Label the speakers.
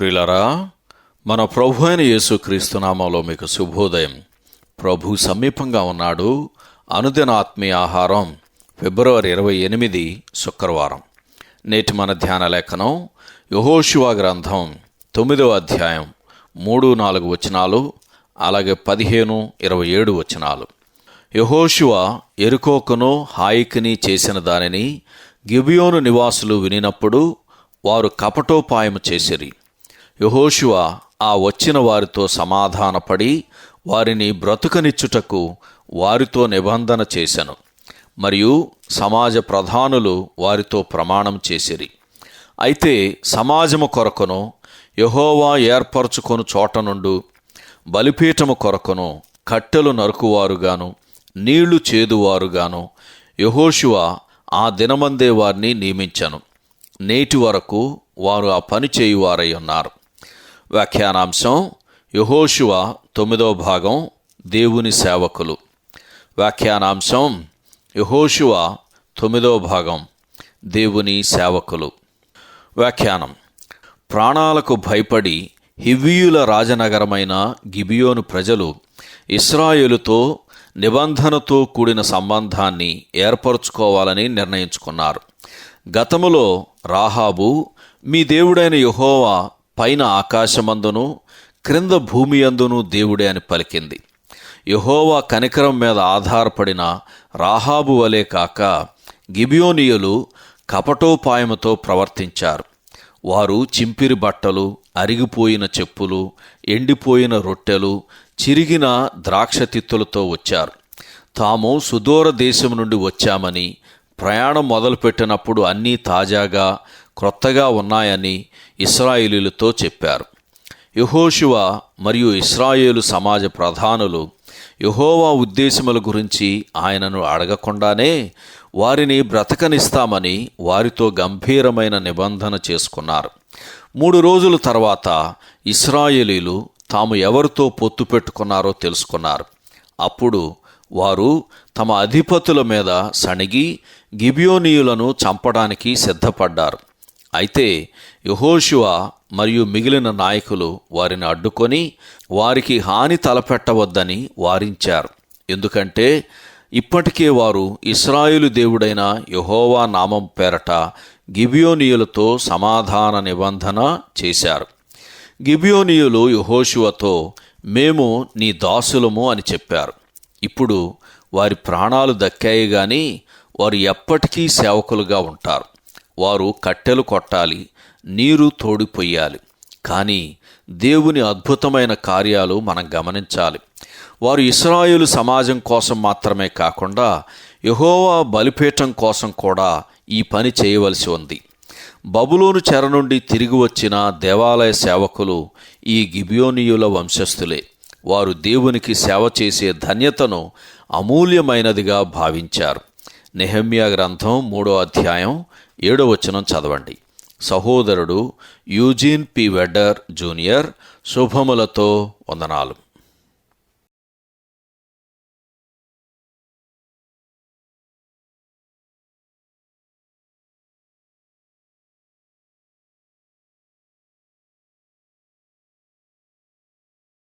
Speaker 1: ప్రియులరా మన ప్రభు అయిన యేసు క్రీస్తునామాలో మీకు శుభోదయం. ప్రభు సమీపంగా ఉన్నాడు. అనుదిన ఆత్మీయ ఆహారం ఫిబ్రవరి ఇరవై ఎనిమిది శుక్రవారం. నేటి మన ధ్యాన లేఖనం యహోశివా గ్రంథం తొమ్మిదవ అధ్యాయం మూడు నాలుగు వచనాలు అలాగే పదిహేను ఇరవై ఏడు వచనాలు. యహోశివ ఎరుకోకును హాయికిని చేసిన దానిని గిబియోను నివాసులు వినినప్పుడు వారు కపటోపాయము చేసిరి. యహోశువ ఆ వచ్చిన వారితో సమాధానపడి వారిని బ్రతుకనిచ్చుటకు వారితో నిబంధన చేశాను. మరియు సమాజ ప్రధానులు వారితో ప్రమాణం చేసిరి. అయితే సమాజము కొరకును యహోవా ఏర్పరచుకొని చోట నుండు బలిపీఠము కొరకును కట్టెలు నరుకువారుగాను నీళ్ళు చేదువారుగాను యహోశివ ఆ దినమందే వారిని నియమించను. నేటి వరకు వారు ఆ పని చేయువారై ఉన్నారు. వ్యాఖ్యానాంశం యహోశువ తొమ్మిదవ భాగం దేవుని సేవకులు. వ్యాఖ్యానాంశం యహోశువ తొమ్మిదవ భాగం దేవుని సేవకులు. వ్యాఖ్యానం ప్రాణాలకు భయపడి హివ్వీయుల రాజనగరమైన గిబియోను ప్రజలు ఇస్రాయేలుతో నిబంధనతో కూడిన సంబంధాన్ని ఏర్పరచుకోవాలని నిర్ణయించుకున్నారు. గతములో రాహాబు మీ దేవుడైన యహోవా పైన ఆకాశమందును క్రింద భూమి అందును దేవుడే అని పలికింది. యహోవా కనికరం మీద ఆధారపడిన రాహాబు వలె కాక గిబియోనియులు కపటోపాయముతో ప్రవర్తించారు. వారు చింపిరి బట్టలు అరిగిపోయిన చెప్పులు ఎండిపోయిన రొట్టెలు చిరిగిన ద్రాక్ష తిత్తులతో వచ్చారు. తాము సుదూర దేశం నుండి వచ్చామని ప్రయాణం మొదలుపెట్టినప్పుడు అన్నీ తాజాగా క్రొత్తగా ఉన్నాయని ఇస్రాయేలీలతో చెప్పారు. యహోశివ మరియు ఇస్రాయేలు సమాజ ప్రధానులు యహోవా ఉద్దేశముల గురించి ఆయనను అడగకుండానే వారిని బ్రతకనిస్తామని వారితో గంభీరమైన నిబంధన చేసుకున్నారు. మూడు రోజుల తర్వాత ఇస్రాయేలీలు తాము ఎవరితో పొత్తు పెట్టుకున్నారో తెలుసుకున్నారు. అప్పుడు వారు తమ అధిపతుల మీద సణిగి గిబియోనీయులను చంపడానికి సిద్ధపడ్డారు. అయితే యహోశివ మరియు మిగిలిన నాయకులు వారిని అడ్డుకొని వారికి హాని తలపెట్టవద్దని వారించారు. ఎందుకంటే ఇప్పటికే వారు ఇస్రాయిలు దేవుడైన యహోవా నామం పేరట గిబియోనియులతో సమాధాన నిబంధన చేశారు. గిబియోనియులు యహోశివతో మేము నీ దాసులము అని చెప్పారు. ఇప్పుడు వారి ప్రాణాలు దక్కాయి గాని వారు ఎప్పటికీ సేవకులుగా ఉంటారు. వారు కట్టెలు కొట్టాలి నీరు తోడిపోయాలి. కానీ దేవుని అద్భుతమైన కార్యాలు మనం గమనించాలి. వారు ఇస్రాయేలు సమాజం కోసం మాత్రమే కాకుండా యహోవా బలిపీఠం కోసం కూడా ఈ పని చేయవలసి ఉంది. బబులోను చెర నుండి తిరిగి వచ్చిన దేవాలయ సేవకులు ఈ గిబియోనియుల వంశస్థులే. వారు దేవునికి సేవ చేసే ధన్యతను అమూల్యమైనదిగా భావించారు. నెహమ్యా గ్రంథం మూడో అధ్యాయం ఏడో వచనం చదవండి. సహోదరుడు యూజీన్ పి వెడ్డర్ జూనియర్ శుభములతో వందనాలు.